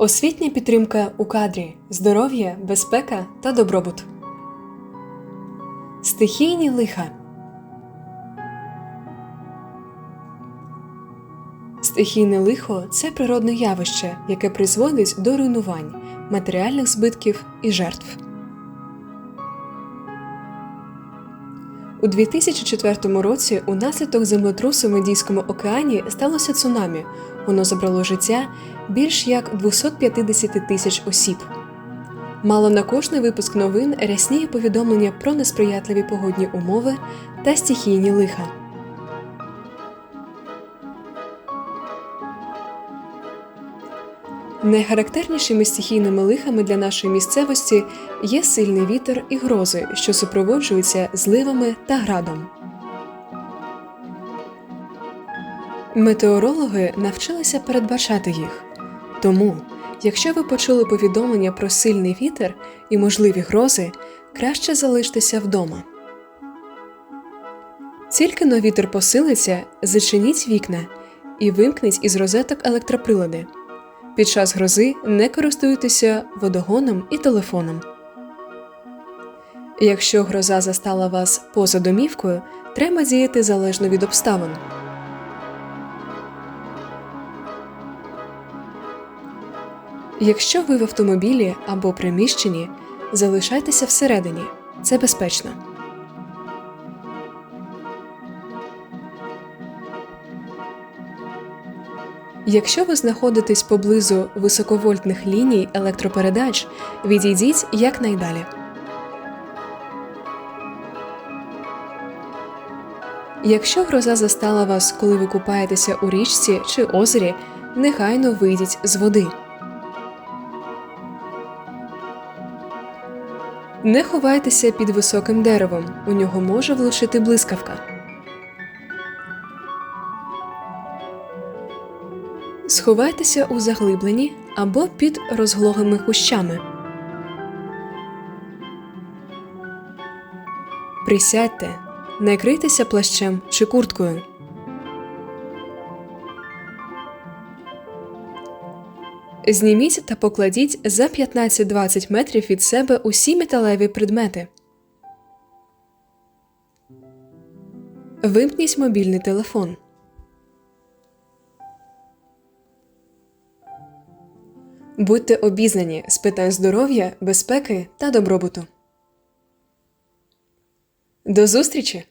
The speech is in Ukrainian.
Освітня підтримка у кадрі, здоров'я, безпека та добробут. Стихійні лиха. Стихійне лихо це природне явище, яке призводить до руйнувань, матеріальних збитків і жертв. У 2004 році унаслідок землетрусу в Індійському океані сталося цунамі. Воно забрало життя більш як 250 тисяч осіб. Мало на кожний випуск новин рясніє повідомлення про несприятливі погодні умови та стихійні лиха. Найхарактернішими стихійними лихами для нашої місцевості є сильний вітер і грози, що супроводжуються зливами та градом. Метеорологи навчилися передбачати їх. Тому, якщо ви почули повідомлення про сильний вітер і можливі грози, краще залиштеся вдома. Тільки но вітер посилиться, зачиніть вікна і вимкніть із розеток електроприлади. Під час грози не користуйтеся водогоном і телефоном. Якщо гроза застала вас поза домівкою, треба діяти залежно від обставин. Якщо ви в автомобілі або приміщенні, залишайтеся всередині. Це безпечно. Якщо ви знаходитесь поблизу високовольтних ліній електропередач, відійдіть якнайдалі. Якщо гроза застала вас, коли ви купаєтеся у річці чи озері, негайно вийдіть з води. Не ховайтеся під високим деревом, у нього може влучити блискавка. Сховайтеся у заглибленні або під розглогими кущами. Присядьте, накрийтеся плащем чи курткою. Зніміть та покладіть за 15-20 метрів від себе усі металеві предмети. Вимкніть мобільний телефон. Будьте обізнані з питань здоров'я, безпеки та добробуту. До зустрічі!